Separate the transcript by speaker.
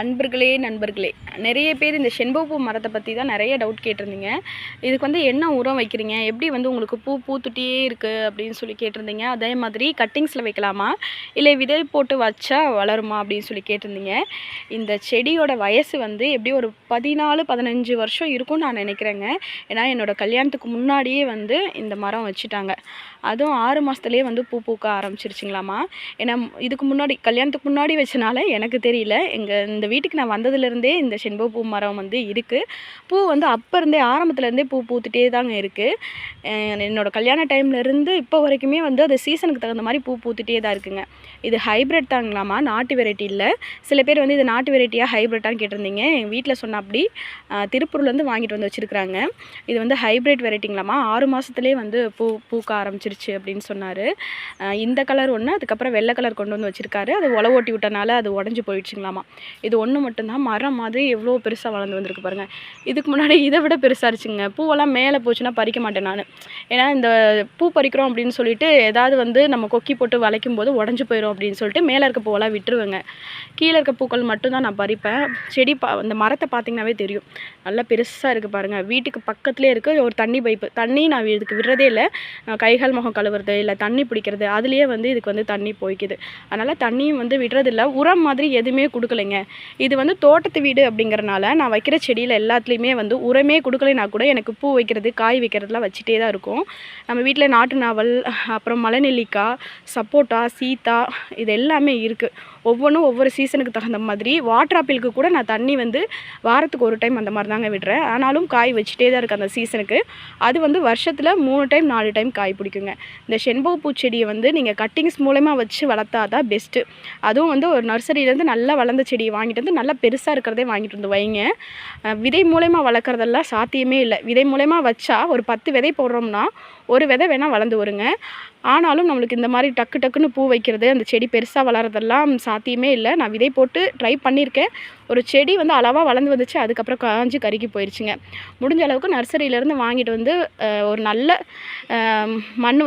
Speaker 1: அன்பர்களே நண்பர்களே. நிறைய பேர் இந்த செண்பகப்பூ மரத்தை பற்றி தான் நிறைய டவுட் கேட்டிருந்தீங்க. இதுக்கு வந்து என்ன உரம் வைக்கிறீங்க? எப்படி வந்து உங்களுக்கு பூ பூத்துட்டியே இருக்குது அப்படின்னு சொல்லி கேட்டிருந்தீங்க. அதே மாதிரி கட்டிங்ஸில் வைக்கலாமா? இல்லை விதை போட்டு வச்சா வளருமா அப்படின்னு சொல்லி கேட்டிருந்தீங்க. இந்த செடியோட வயசு வந்து எப்படி ஒரு பதினாலு பதினஞ்சு வருஷம் இருக்கும்னு நான் நினைக்கிறேங்க. ஏன்னா என்னோட கல்யாணத்துக்கு முன்னாடியே வந்து இந்த மரம் வச்சுட்டாங்க. அதுவும் ஆறு மாதத்துலேயே வந்து பூ பூக்க ஆரம்பிச்சிருச்சுங்களாமா? ஏன்னா இதுக்கு முன்னாடி கல்யாணத்துக்கு முன்னாடி வச்சனால எனக்கு தெரியல. எங்கள் இந்த வீட்டுக்கு நான் வந்ததுலேருந்தே இந்த செண்பக பூ மரம் வந்து இருக்குது பூ வந்து அப்போ இருந்தே ஆரம்பத்துலேருந்தே பூ பூத்துட்டே தாங்க இருக்குது என்னோட கல்யாண டைம்லேருந்து இப்போ வரைக்குமே வந்து அது சீசனுக்கு தகுந்த மாதிரி பூ பூத்துட்டே தான் இருக்குங்க. இது ஹைப்ரிட் தாங்களாமா? நாட்டு வெரைட்டி இல்லை. சில பேர் வந்து இது நாட்டு வெரைட்டியாக ஹைப்ரிட்டான்னு கேட்டிருந்தீங்க. எங்கள் வீட்டில் சொன்ன அப்படி திருப்பூர்லேருந்து வாங்கிட்டு வந்து வச்சுருக்குறாங்க. இது வந்து ஹைப்ரிட் வெரைட்டிங்களாமா? ஆறு மாதத்துலேயே வந்து பூ பூக்க ஆரம்பிச்சிருச்சு அப்படின்னு சொன்னார். இந்த கலர் ஒன்று அதுக்கப்புறம் வெள்ளை கலர் கொண்டு வந்து வச்சுருக்காரு. அது உழவு ஓட்டி விட்டனால அது உடஞ்சி போயிடுச்சுங்களாமா? இது ஒன்று மட்டும்தான் மரம் மாதிரி எவ்வளோ பெருசாக வளர்ந்து வந்திருக்கு பாருங்கள் இதுக்கு முன்னாடி இதை விட பெருசாக இருச்சுங்க பூவெல்லாம் மேலே போச்சுன்னா பறிக்க மாட்டேன் நான். ஏன்னா இந்த பூ பறிக்கிறோம் அப்படின்னு சொல்லிட்டு ஏதாவது வந்து நம்ம கொக்கி போட்டு வளைக்கும் போது உடஞ்சி போயிடும் அப்படின்னு சொல்லிட்டு மேலே இருக்க பூவெல்லாம் விட்டுருவேங்க. கீழே இருக்க பூக்கள் மட்டும்தான் நான் பறிப்பேன். செடி பா இந்த மரத்தை பார்த்திங்கனாவே தெரியும். நல்லா பெருசாக இருக்குது பாருங்கள் வீட்டுக்கு பக்கத்துலேயே இருக்குது ஒரு தண்ணி பைப்பு. தண்ணி நான் இதுக்கு விடுறதே இல்லை. நான் கைகால் முகம் கழுவுறது இல்லை தண்ணி பிடிக்கிறது அதுலேயே வந்து இதுக்கு வந்து தண்ணி போய்க்குது. அதனால் தண்ணியும் வந்து விடுறதில்ல. உரம் மாதிரி எதுவுமே கொடுக்கலைங்க. இது வந்து தோட்டத்து வீடு அப்படிங்கிறனால நான் வைக்கிற செடியில் எல்லாத்துலேயுமே வந்து உரமே கொடுக்கலைனா கூட எனக்கு பூ வைக்கிறது காய் வைக்கிறதுலாம் வச்சுட்டே தான் இருக்கும். நம்ம வீட்டில் நாட்டு நாவல் அப்புறம் மலைநெல்லிக்காய் சப்போட்டா சீத்தா இது எல்லாமே இருக்குது ஒவ்வொன்றும் ஒவ்வொரு சீசனுக்கு தகுந்த மாதிரி வாட்டர் ஆப்பிளுக்கு கூட நான் தண்ணி வந்து வாரத்துக்கு ஒரு டைம் அந்த மாதிரி தாங்க விடுறேன். ஆனாலும் காய் வச்சுட்டே தான் இருக்குது அந்த சீசனுக்கு அது வந்து வருஷத்தில் மூணு டைம் நாலு டைம் காய் பிடிக்குங்க. இந்த செண்பக பூச்செடியை வந்து நீங்கள் கட்டிங்ஸ் மூலயமா வச்சு வளர்த்தா தான் பெஸ்ட்டு அதுவும் வந்து ஒரு நர்சரியிலேருந்து நல்லா வளர்ந்த செடியை வாங்கிட்டு வந்து நல்லா பெருசாக இருக்கிறதே வாங்கிட்டு வந்து வைங்க. விதை மூலயமா வளர்க்குறதெல்லாம் சாத்தியமே இல்லை. விதை மூலயமா வச்சா ஒரு பத்து விதை போடுறோம்னா ஒரு விதை வேணால் வளர்ந்து வருங்க. ஆனாலும் நம்மளுக்கு இந்த மாதிரி டக்கு டக்குன்னு பூ வைக்கிறது அந்த செடி பெருசாக வளர்கிறதெல்லாம் சாத்தியமே இல்லை. நான் விதை போட்டு ட்ரை பண்ணியிருக்கேன். ஒரு செடி வந்து அளவாக வளர்ந்து வந்துச்சு. அதுக்கப்புறம் காஞ்சி கருகி போயிடுச்சுங்க முடிஞ்ச அளவுக்கு நர்சரியிலேருந்து வாங்கிட்டு வந்து ஒரு நல்ல மண்